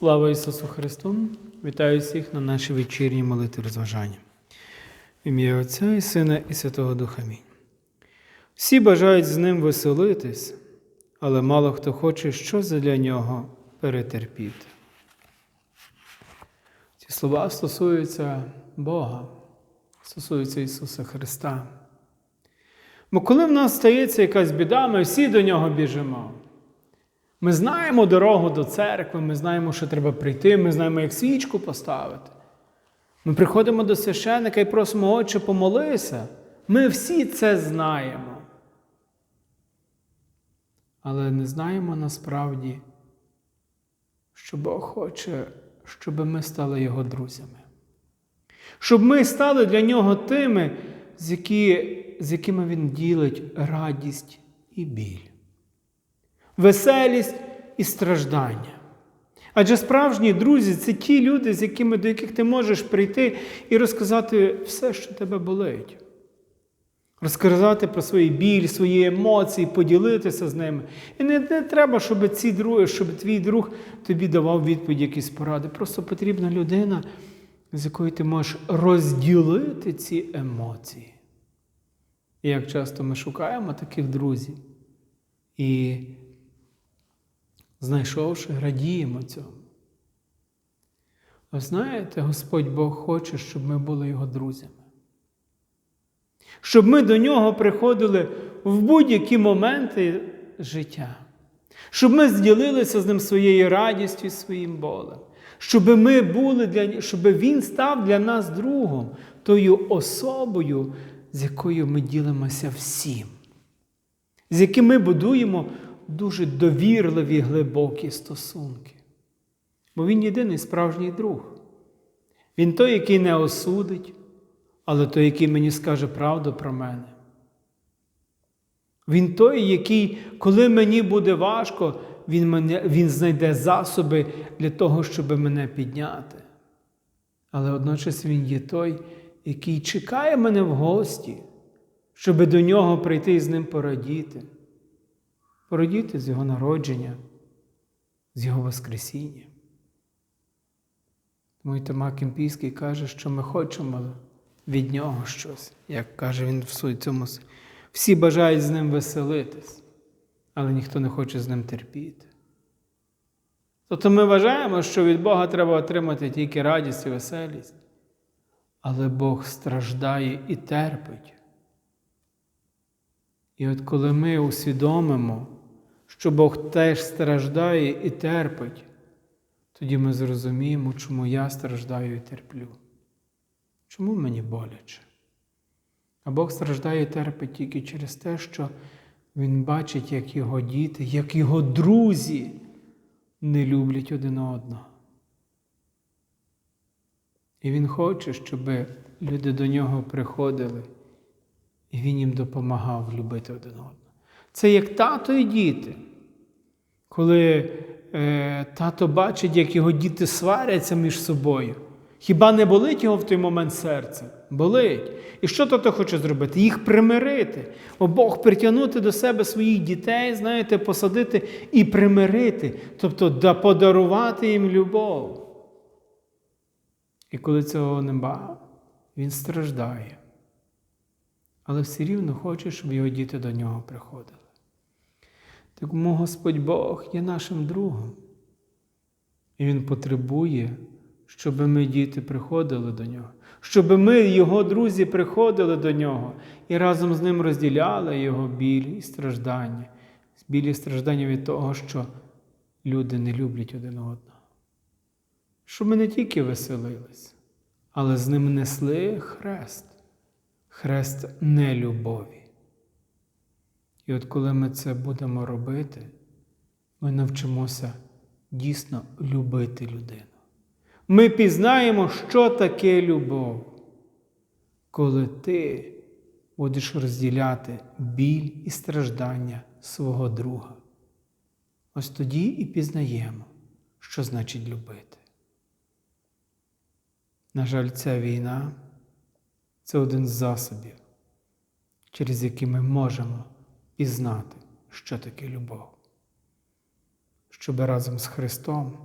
Слава Ісусу Христу! Вітаю всіх на нашій вечірній молитві розважання. В ім'я Отця і Сина і Святого Духа. Амінь. Всі бажають з ним веселитись, але мало хто хоче щось для нього перетерпіти. Ці слова стосуються Бога, стосуються Ісуса Христа. Бо коли в нас стається якась біда, ми всі до нього біжимо. Ми знаємо дорогу до церкви, ми знаємо, що треба прийти, ми знаємо, як свічку поставити. Ми приходимо до священника і просимо, Отче, помолися. Ми всі це знаємо. Але не знаємо насправді, що Бог хоче, щоб ми стали Його друзями. Щоб ми стали для Нього тими, з якими Він ділить радість і біль веселість і страждання. Адже справжні друзі це ті люди, з якими, до яких ти можеш прийти і розказати все, що тебе болить. Розказати про свої біль, свої емоції, поділитися з ними. І не, не треба, щоб ці други, щоб твій друг тобі давав відповідь, якісь поради. Просто потрібна людина, з якою ти можеш розділити ці емоції. І як часто ми шукаємо таких друзів. І знайшовши, радіємо цьому. Ви знаєте, Господь Бог хоче, щоб ми були Його друзями. Щоб ми до нього приходили в будь-які моменти життя. Щоб ми зділилися з ним своєю радістю і своїм болем. Щоб ми були для щоб Він став для нас другом, тою особою, з якою ми ділимося всім, з яким ми будуємо дуже довірливі глибокі стосунки. Бо він єдиний справжній друг. Він той, який не осудить, але той, який мені скаже правду про мене. Він той, який, коли мені буде важко, він, мене, він знайде засоби для того, щоб мене підняти. Але водночас він є той, який чекає мене в гості, щоб до нього прийти і з ним порадіти порадіти з Його народження, з Його Воскресіння. Тому і Тома Кемпійський каже, що ми хочемо від Нього щось, як каже він в цьому. Всі бажають з ним веселитись, але ніхто не хоче з ним терпіти. Тобто ми вважаємо, що від Бога треба отримати тільки радість і веселість, але Бог страждає і терпить. І от коли ми усвідомимо, що Бог теж страждає і терпить, тоді ми зрозуміємо, чому я страждаю і терплю. Чому мені боляче? А Бог страждає і терпить тільки через те, що Він бачить, як його діти, як його друзі не люблять один одного. І Він хоче, щоб люди до нього приходили, і Він їм допомагав любити один одного. Це як тато і діти. Коли е, тато бачить, як його діти сваряться між собою. Хіба не болить його в той момент серце? Болить. І що тато хоче зробити? Їх примирити, обох притягнути до себе своїх дітей, знаєте, посадити і примирити, тобто да подарувати їм любов. І коли цього нема, він страждає. Але все рівно хоче, щоб його діти до нього приходили. Тому Господь Бог є нашим другом. І Він потребує, щоб ми, діти, приходили до нього, щоб ми, Його друзі, приходили до нього і разом з ним розділяли Його біль і страждання, біль і страждання від того, що люди не люблять один одного. Щоб ми не тільки веселились, але з ним несли хрест, хрест нелюбові. І от коли ми це будемо робити, ми навчимося дійсно любити людину. Ми пізнаємо, що таке любов, коли ти будеш розділяти біль і страждання свого друга. Ось тоді і пізнаємо, що значить любити. На жаль, ця війна це один з засобів, через які ми можемо і знати, що таке любов, щоб разом з Христом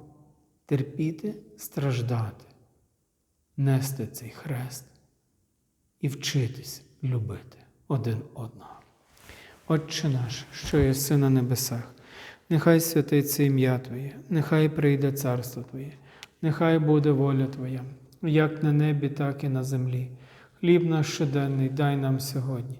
терпіти, страждати, нести цей хрест і вчитись любити один одного. Отче наш, що єси на небесах, нехай святиться ім'я Твоє, нехай прийде царство Твоє, нехай буде воля Твоя, як на небі, так і на землі. Хліб наш щоденний дай нам сьогодні,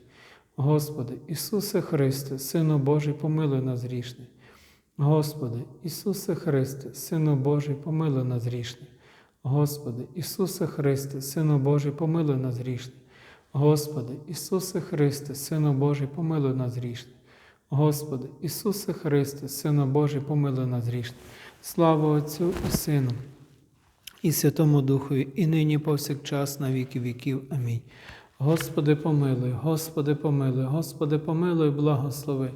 Господи, Ісусе Христе, Сину Божий, помилуй нас грішний. Господи, Ісусе Христе, Сину Божий, помилуй нас грішний. Господи, Ісусе Христе, Сину Божий, помилуй нас грішний. Господи, Ісусе Христе, Сину Божий, помилуй нас грішний. Господи, Ісусе Христе, Сину Божий, помилуй нас грішний. Слава Отцю і Сину, і Святому Духові, і нині повсякчас на віки віків. Амінь. Господи, помилуй, Господи, помилуй, Господи, помилуй, благослови.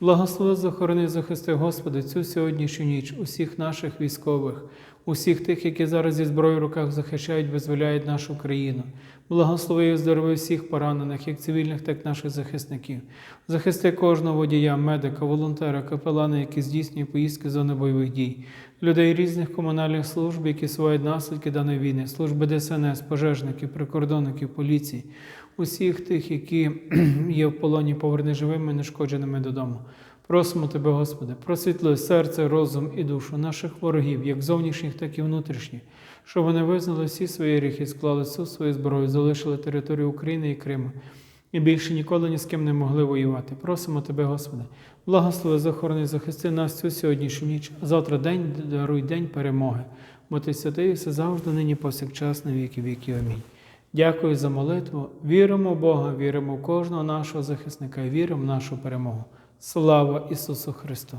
Благослови, захорони, захисти, Господи, цю сьогоднішню ніч, усіх наших військових, усіх тих, які зараз зі зброєю в руках захищають, визволяють нашу країну. Благослови і оздорови всіх поранених, як цивільних, так і наших захисників. Захисти кожного водія, медика, волонтера, капелана, які здійснюють поїздки з зони бойових дій, людей різних комунальних служб, які сувають наслідки даної війни, служби ДСНС, пожежників, прикордонників, поліції, усіх тих, які є в полоні, поверни живими, нешкодженими додому. Просимо Тебе, Господи, просвітли серце, розум і душу наших ворогів, як зовнішніх, так і внутрішніх, щоб вони визнали всі свої гріхи, склали всю свою зброю, залишили територію України і Криму і більше ніколи ні з ким не могли воювати. Просимо Тебе, Господи, благослови, захорони, захисти нас цю сьогоднішню ніч, а завтра день даруй день перемоги, бо Ти святий все завжди, нині повсякчас, на віки віки. Амінь. Дякую за молитву. Віримо в Бога, віримо в кожного нашого захисника віримо в нашу перемогу. Слава Ісусу Христу!